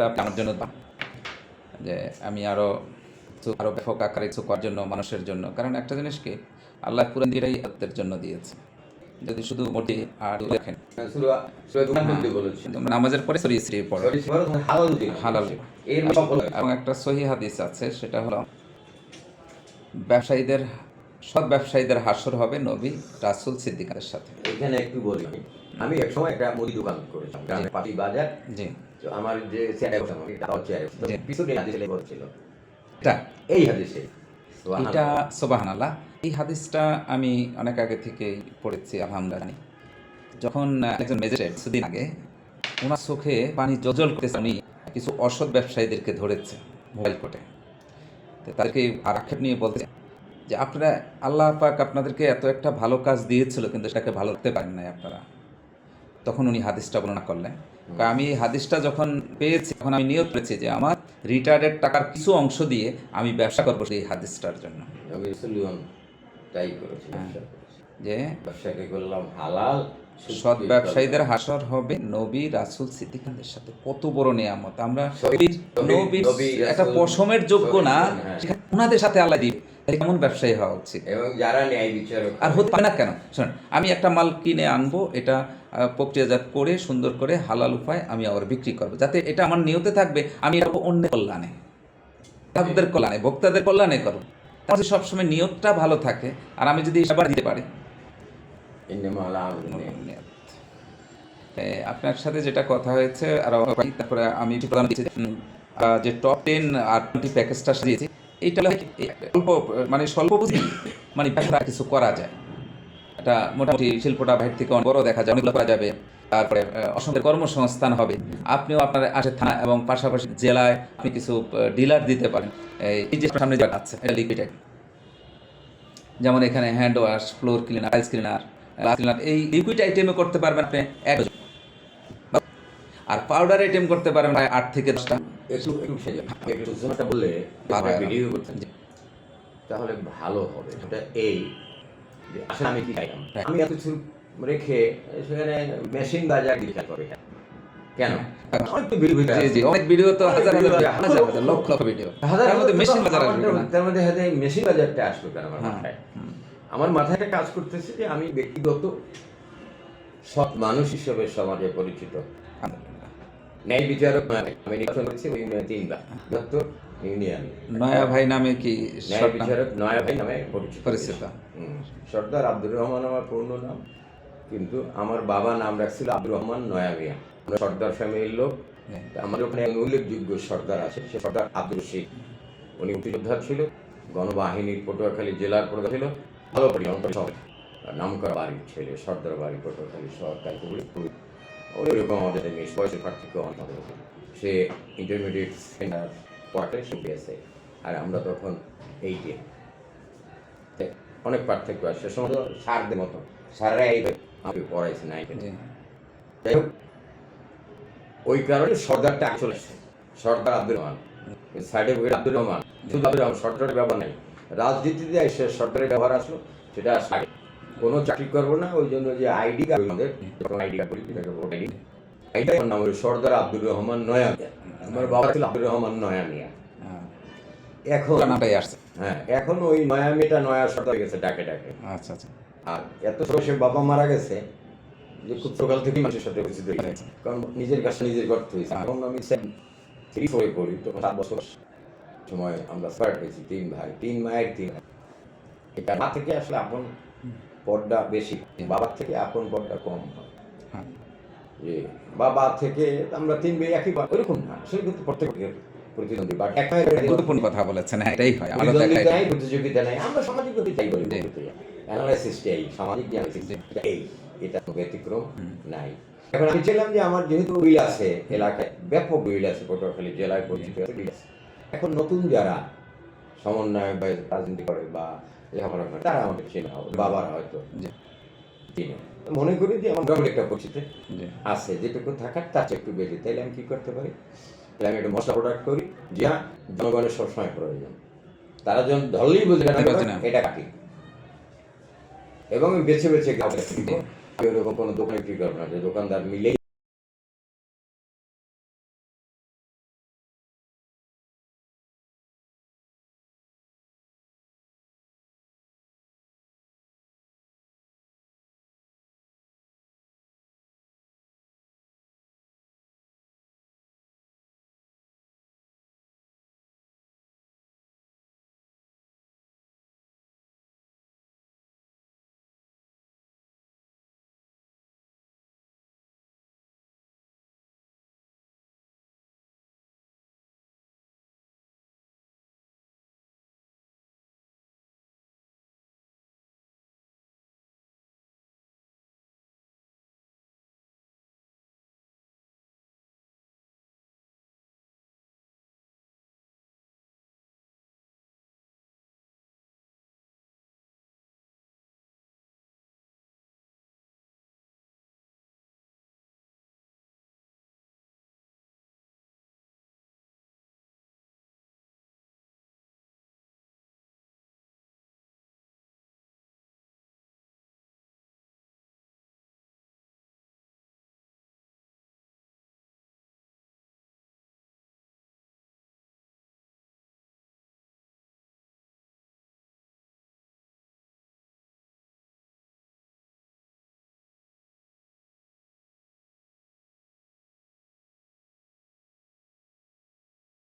তা আমার জন্য যে আমি আরও আরও ব্যাপক আকারে কিছু করার জন্য মানুষের জন্য। কারণ একটা জিনিস কি আল্লাহ পুরান দিয়েই আত্মের জন্য দিয়েছে। যদি শুধু মোটি আর বলতে বলেছি। তোমরা নামাজের পরে সরি স্ত্রী পড়ো। হালাল এবং একটা সহি হাদিস আছে সেটা হলো ব্যবসায়ীদের সব ব্যবসায়ীদের হাসর হবে নবী রাসুল সিদ্দিকারের সাথে। এখানে একটু বলি। আমি আমি এক সময় একটা মুদি দোকান করেছিলাম পাতি বাজার। জি। তো আমার যে চেয়ারে বসে আমি চেয়ারে পিছনে হাদিসে ছিল এটা এই হাদিসে এটা সোবাহান আল্লাহ এই হাদিসটা আমি অনেক আগে থেকেই পড়েছি আলহামদুলিল্লাহ যখন একজন ম্যাজিস্ট্রেট কিছুদিন আগে ওনার চোখে পানি জজল করতেছে উনি কিছু অসৎ ব্যবসায়ীদেরকে ধরেছে মোবাইল কোর্টে। তো তাদেরকে আর আক্ষেপ নিয়ে বলতে যে আপনারা আল্লাহ পাক আপনাদেরকে এত একটা ভালো কাজ দিয়েছিল কিন্তু সেটাকে ভালো করতে পারেন নাই আপনারা। তখন উনি হাদিসটা বর্ণনা করলেন আমি এই হাদিসটা যখন পেয়েছি তখন আমি নিয়োগ করেছি যে আমার রিটায়ার্ডের টাকার কিছু অংশ দিয়ে আমি ব্যবসা করব এই হাদিসটার জন্য তাই হ্যাঁ। করেছি। যে ব্যবসাকে করলাম হালাল সৎ ব্যবসায়ীদের হাসর হবে নবী রাসুল সিদ্দিকানদের সাথে। কত বড় নিয়ামত। আমরা নবীর একটা পশমের যোগ্য না। হ্যাঁ। ওনাদের সাথে আল্লাহ দিবে। কেমন ব্যবসায়ী হওয়া উচিত? এবং যারা ন্যায় বিচারক আর হতে পারে না কেন? শোনেন আমি একটা মাল কিনে আনব এটা প্রক্রিয়াজাত করে সুন্দর করে হালাল উপায় আমি আবার বিক্রি করব। যাতে এটা আমার নিয়তে থাকবে আমি এটা অন্য কল্যাণে। গ্রাহকদের কল্যাণে ভোক্তাদের কল্যাণে করব। তাহলে সবসময় নিয়তটা ভালো থাকে আর আমি যদি সেবার দিতে পারি আপনার সাথে যেটা কথা হয়েছে, আর তারপরে আমি একটু যে টপ টেন আর টোয়েন্টি প্যাকেজটা সাজিয়েছি এইটা অল্প মানে স্বল্প পুঁজি মানে ব্যবসা কিছু করা যায়। এটা মোটামুটি শিল্পটা বাইরে থেকে অনেক বড় দেখা যায়, অনেকগুলো করা যাবে। তারপরে অসংখ্য কর্মসংস্থান হবে। আপনিও আপনার আশে থানা এবং পাশাপাশি জেলায় আপনি কিছু ডিলার দিতে পারেন। এই যে সামনে যেটা আছে, এটা লিকুইড যেমন এখানে hand wash floor cleaner cleaner cleaner এই লিকুইড আইটেমে করতে পারবেন আপনি এক আর পাউডার আইটেম করতে পারবেন প্রায় আট থেকে দশটা। সূচনাটা বললে ভিডিও করতেন তাহলে ভালো হবে। সেটা এই আসলে আমি কি চাইলাম হ্যাঁ। আমি এত কিছু রেখে সেখানে মেশিন বাজার বিচার করে। কেন? অনেক তো ভিডিও তো হাজার হাজার হাজার হাজার লক্ষ লক্ষ ভিডিও মেশিন বাজার তার মধ্যে মেশিন বাজারটা আসলো কেন আমার হ্যাঁ। মাথায়? আমার মাথায় একটা কাজ করতেছে যে আমি ব্যক্তিগত সৎ মানুষ হিসেবে সমাজে পরিচিত। ন্যায় বিচারক আমি নির্বাচন করেছি ওই তিনবার। Doctor union. নয়া ভাই নামে কি ন্যায় বিচারক নয়া ভাই নামে পরিচিত। পরিচিত। সর্দার আব্দুর রহমান আমার পূর্ণ নাম কিন্তু আমার বাবা নাম রাখছিল আব্দুর রহমান নয়া মিয়া। আমরা সর্দার ফ্যামিলির লোক। হ্যাঁ। তা আমাদের ওখানে উল্লেখযোগ্য সর্দার আছে সে সর্দার আব্দুর রশিদ। উনি মুক্তিযোদ্ধা ছিল গণবাহিনীর পটুয়াখালী জেলার প্রধান ছিল। ভালো সবাই। আর নাম করা বাড়ির ছেলে সর্দার বাড়ি পটুয়াখালী সরকার ওইরকম আমাদের মেয়ে বয়সের পার্থক্য আমাদের সে ইন্টারমিডিয়েট সেন্টার পড়াতে পেয়েছে আর আমরা তখন এইটে অনেক পার্থক্য আছে। সে সময় তো সারদের মতো। সাররা এই আমাকে পড়াইছে জি। যাই হোক ওই কারণে সর্দারটা চলে এসেছে সর্দার আব্দুর রহমান। সার্টিফিকেট আব্দুর রহমান। শুধু আব্দুর রহমান সর্দারের ব্যাপার নাই। রাজনীতিতে এসে সর্দারের ব্যবহার আসলো সেটা আগে কোনো চাকরি করব না ওই জন্য যে আইডি কার্ড আমাদের আইডি কার্ড বলি যেটাকে ভোট আইডি নাম হলো সর্দার আব্দুর রহমান নয়া আমার বাবা ছিল আব্দুর রহমান নয়া মিয়া হ্যাঁ। এখন নামটাই আসছে। হ্যাঁ এখন ওই নয়া মেয়েটা নয়া সর্দার গেছে ডাকে ডাকে। আচ্ছা আচ্ছা। আর এত ছোট সে বাবা মারা গেছে যে খুব সকাল থেকেই মানুষের সাথে পরিচিত হয়ে গেছে কারণ নিজের কাছে নিজের গর্ত হয়েছে। এখন আমি থ্রি ফোরে পড়ি তখন সাত বছর। সময় আমরা স্টার্ট হয়েছি তিন ভাই তিন মায়ের তিন ভাই। এটা মা থেকে আসলে আপন পর্দা বেশি বাবার থেকে আপন পর্দা কম হয় হ্যাঁ। যে বাবা থেকে আমরা তিন ভাই একই ওইরকম না আসলে কিন্তু প্রত্যেকের প্রতিদ্বন্দ্বী বাট এক মায়ের গুরুত্বপূর্ণ কথা বলেছেন হ্যাঁ, এটাই হয় আমরা দেখাই প্রতিযোগিতা নাই আমরা সামাজিক চাই বলি সামাজিক এটা ব্যতিক্রম নাই এখন আমি ছিলাম যে আমার যেহেতু উইল আছে এলাকায় ব্যাপক উইল আছে পটুয়াখালী জেলায় পরিচিত আছে। এখন নতুন যারা সমন্বয় বা রাজনীতি করে বা লেখাপড়া করে তারা আমাকে চেনা হবে বাবারা হয়তো চিনে। মনে করি যে আমার মোটামুটি একটা পরিচিত আছে যেটুকু থাকার তার চেয়ে একটু বেশি। তাইলে আমি কি করতে পারি? তাহলে আমি একটা মশলা প্রোডাক্ট করি যা জনগণের সবসময় প্রয়োজন। তারা যখন ধরলেই বুঝে। এটা কাটি। এবং বেছে বেছে গ্রাহকের দিব। আমি কোনো দোকানে বিক্রি করব না যে দোকানদার মিলেই